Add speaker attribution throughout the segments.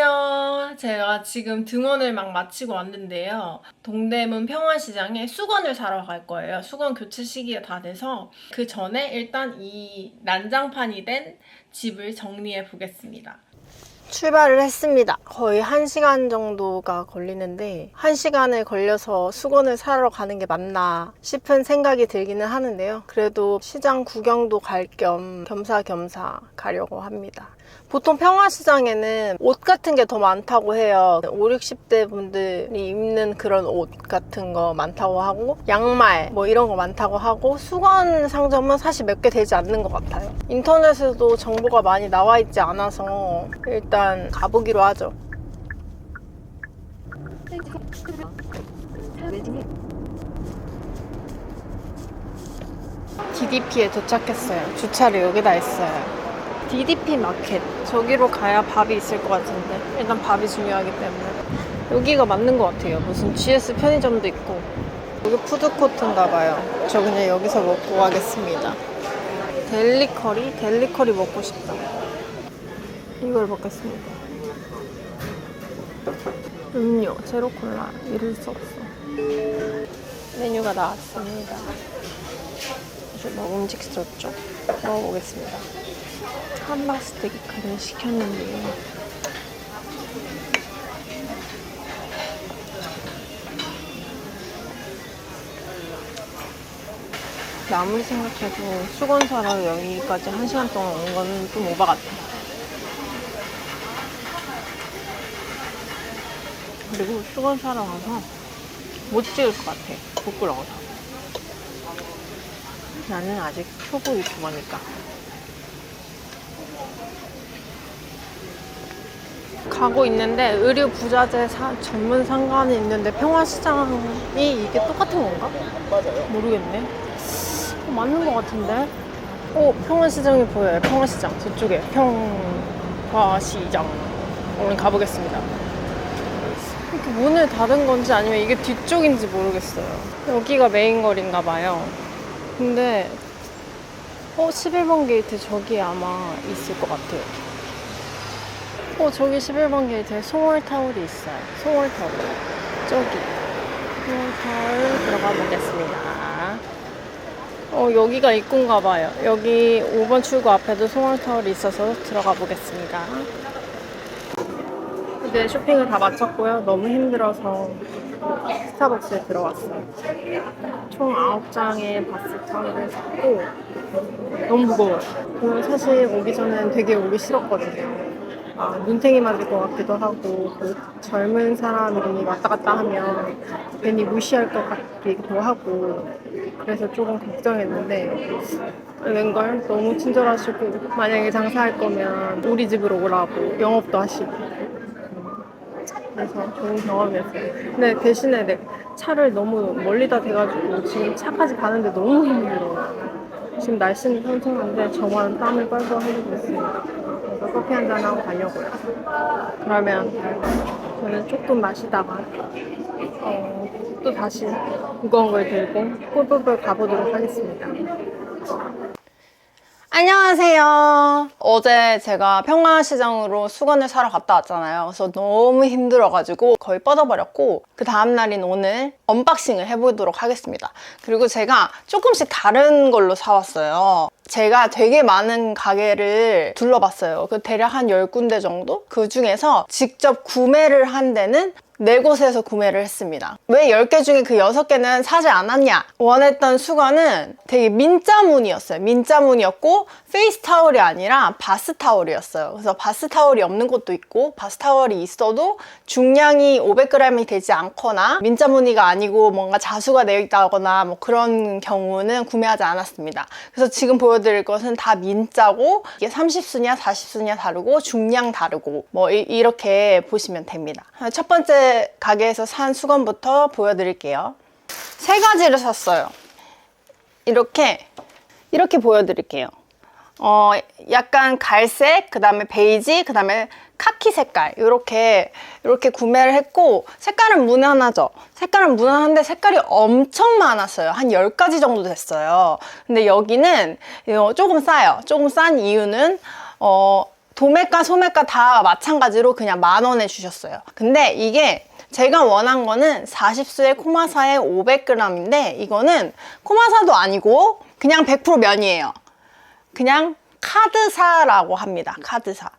Speaker 1: 안녕하세요. 제가 지금 등원을 막 마치고 왔는데요. 동대문 평화시장에 수건을 사러 갈 거예요. 수건 교체 시기가 다 돼서 그 전에 일단 이 난장판이 된 집을 정리해 보겠습니다. 출발을 했습니다. 거의 1시간 정도가 걸리는데 1시간을 걸려서 수건을 사러 가는 게 맞나 싶은 생각이 들기는 하는데요. 그래도 시장 구경도 갈 겸 겸사겸사 가려고 합니다. 보통 평화시장에는 옷 같은 게 더 많다고 해요. 5, 60대 분들이 입는 그런 옷 같은 거 많다고 하고 양말 뭐 이런 거 많다고 하고 수건 상점은 사실 몇 개 되지 않는 것 같아요. 인터넷에도 정보가 많이 나와 있지 않아서 일단 가보기로 하죠. DDP에 도착했어요. 주차를 여기다 했어요. DDP 마켓. 저기로 가야 밥이 있을 것 같은데. 일단 밥이 중요하기 때문에. 여기가 맞는 것 같아요. 무슨 GS 편의점도 있고. 여기 푸드코트인가 봐요. 저 그냥 여기서 먹고 가겠습니다. 델리커리? 델리커리 먹고 싶다. 이걸 먹겠습니다. 음료, 제로 콜라. 이럴 수 없어. 메뉴가 나왔습니다. 아주 먹음직스럽죠? 먹어보겠습니다. 함박스테이크를 시켰는데요. 아무리 생각해도 수건 사러 여기까지 한 시간 동안 온 거는 좀 오바 같아. 그리고 수건 사러 가서 못 찍을 것 같아. 부끄러워서. 나는 아직 초보 유튜버니까. 가고 있는데 의류 부자재 사- 전문 상관이 있는데 평화시장이 이게 똑같은 건가? 모르겠네. 어, 맞는 것 같은데. 어 평화시장이 보여요. 평화시장 저쪽에 평화시장. 오늘 가보겠습니다. 문을 닫은 건지 아니면 이게 뒤쪽인지 모르겠어요. 여기가 메인 거리인가 봐요. 근데 어 11번 게이트 저기 아마 있을 것 같아요. 어, 저기 11번 게이트에 송월타올이 있어요. 송월타올. 저기. 송월타올 들어가 보겠습니다. 어, 여기가 입구인가 봐요. 여기 5번 출구 앞에도 송월타올이 있어서 들어가 보겠습니다. 이제 쇼핑을 다 마쳤고요. 너무 힘들어서 스타벅스에 들어왔어요. 총 9장의 바스 타올을 샀고 너무 무거워요. 그리고 사실 오기 전엔 되게 오기 싫었거든요. 아, 눈탱이 맞을 것 같기도 하고 그 젊은 사람이 왔다 갔다 하면 괜히 무시할 것 같기도 하고 그래서 조금 걱정했는데 웬걸 너무 친절하시고 만약에 장사할 거면 우리 집으로 오라고 영업도 하시고 그래서 좋은 경험이었어요. 근데 대신에 내 차를 너무 멀리다 대가지고 지금 차까지 가는데 너무 힘들어요. 지금 날씨는 선선한데 저만 땀을 뻘뻘 흘리고 있습니다. 그래서 커피 한 잔 하고 가려고요. 그러면 저는 조금 마시다가 어, 또 다시 무거운 걸 들고 꿀꿀꿀 가보도록 하겠습니다. 안녕하세요. 어제 제가 평화시장으로 수건을 사러 갔다 왔잖아요. 그래서 너무 힘들어가지고 거의 뻗어버렸고 그 다음날인 오늘 언박싱을 해보도록 하겠습니다. 그리고 제가 조금씩 다른 걸로 사왔어요. 제가 되게 많은 가게를 둘러봤어요. 그 대략 한 10군데 정도? 그 중에서 직접 구매를 한 데는 네 곳에서 구매를 했습니다. 왜 10개 중에 그 6개는 사지 않았냐? 원했던 수건은 되게 민자무늬였어요. 민자무늬였고 페이스 타월이 아니라 바스 타월이었어요. 그래서 바스 타월이 없는 곳도 있고 바스 타월이 있어도 중량이 500g이 되지 않거나 민자무늬가 아니고 뭔가 자수가 되어 있다거나 뭐 그런 경우는 구매하지 않았습니다. 그래서 지금 보여드릴 것은 다 민자고 이게 30수냐 40수냐 다르고 중량 다르고 뭐 이- 이렇게 보시면 됩니다. 첫 번째 가게에서 산 수건부터 보여드릴게요. 세 가지를 샀어요. 이렇게 이렇게 보여드릴게요. 어, 약간 갈색, 그 다음에 베이지, 그 다음에 카키 색깔 이렇게 이렇게 구매를 했고 색깔은 무난하죠. 색깔은 무난한데 색깔이 엄청 많았어요. 한 10가지 정도 됐어요. 근데 여기는 어, 조금 싸요. 조금 싼 이유는 어, 도매가 소매가 다 마찬가지로 그냥 만 원에 주셨어요. 근데 이게 제가 원한 거는 40수의 코마사의 500g인데 이거는 코마사도 아니고 그냥 100% 면이에요. 그냥 카드사라고 합니다. 카드사.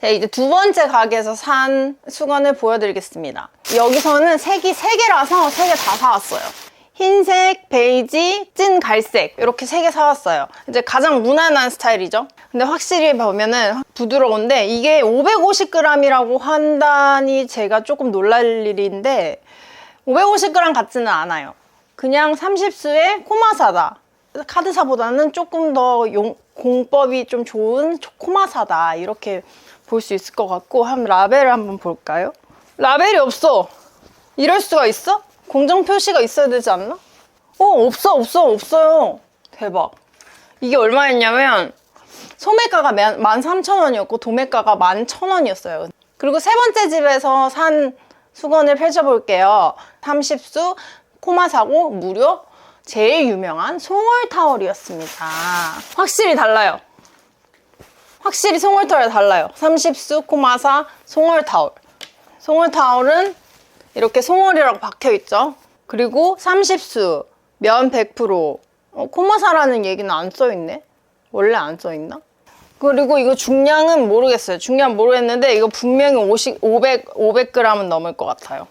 Speaker 1: 자, 이제 두 번째 가게에서 산 수건을 보여드리겠습니다. 여기서는 색이 세 개라서 세개다 사왔어요. 흰색, 베이지, 찐 갈색 이렇게 세 개 사왔어요. 이제 가장 무난한 스타일이죠. 근데 확실히 보면은 부드러운데 이게 550g이라고 한다니 제가 조금 놀랄 일인데 550g 같지는 않아요. 그냥 30수의 코마사다. 카드사보다는 조금 더 용- 공법이 좀 좋은 코마사다. 이렇게 볼 수 있을 것 같고 한 라벨을 한번 볼까요? 라벨이 없어. 이럴 수가 있어? 공정 표시가 있어야 되지 않나? 어, 없어, 없어, 없어요. 대박. 이게 얼마였냐면, 소매가가 13,000원이었고, 도매가가 11,000원이었어요. 그리고 세 번째 집에서 산 수건을 펼쳐볼게요. 30수, 코마사고, 무료, 제일 유명한 송월타월이었습니다. 확실히 달라요. 확실히 송월타월 달라요. 30수, 코마사, 송월타월. 송월타월은 이렇게 송월이라고 박혀 있죠. 그리고 30수, 면 100%. 어, 코마사라는 얘기는 안 써 있네. 원래 안 써 있나? 그리고 이거 중량은 모르겠어요. 중량 모르겠는데 이거 분명히 50, 500, 500g은 넘을 것 같아요.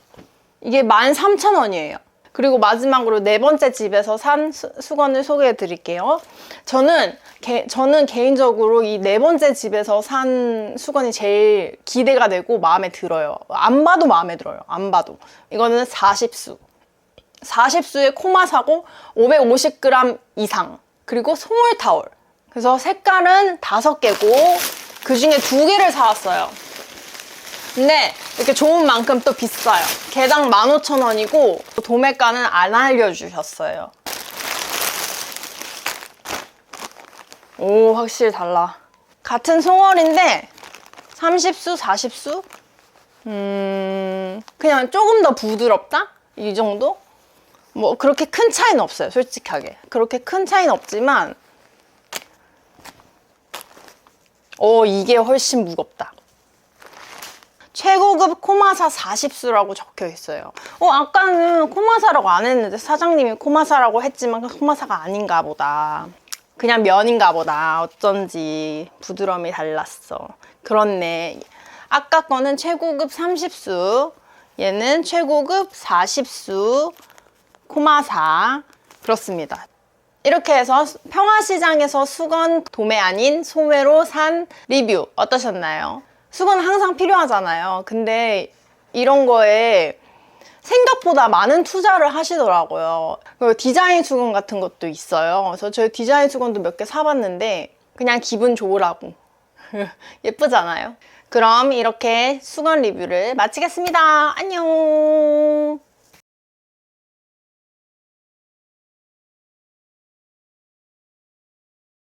Speaker 1: 이게 13,000원이에요. 그리고 마지막으로 네 번째 집에서 산 수, 수건을 소개해 드릴게요. 저는, 개, 저는 개인적으로 이 네 번째 집에서 산 수건이 제일 기대가 되고 마음에 들어요. 안 봐도 마음에 들어요. 안 봐도. 이거는 40수. 40수의 코마 사고 550g 이상. 그리고 송월타월. 그래서 색깔은 다섯 개고 그 중에 두 개를 사왔어요. 근데 이렇게 좋은 만큼 또 비싸요. 개당 15,000원이고 도매가는 안 알려주셨어요. 오 확실히 달라. 같은 송월인데 30수, 40수? 음 그냥 조금 더 부드럽다? 이 정도? 뭐 그렇게 큰 차이는 없어요 솔직하게 그렇게 큰 차이는 없지만 어 이게 훨씬 무겁다 최고급 코마사 40수라고 적혀 있어요. 어, 아까는 코마사라고 안 했는데 사장님이 코마사라고 했지만 그 코마사가 아닌가 보다. 그냥 면인가 보다. 어쩐지 부드러움이 달랐어. 그렇네. 아까 거는 최고급 30수, 얘는 최고급 40수 코마사. 그렇습니다. 이렇게 해서 평화시장에서 수건 도매 아닌 소매로 산 리뷰 어떠셨나요? 수건 항상 필요하잖아요. 근데 이런 거에 생각보다 많은 투자를 하시더라고요. 그리고 디자인 수건 같은 것도 있어요. 그래서 저희 디자인 수건도 몇 개 사봤는데 그냥 기분 좋으라고. 예쁘잖아요. 그럼 이렇게 수건 리뷰를 마치겠습니다. 안녕.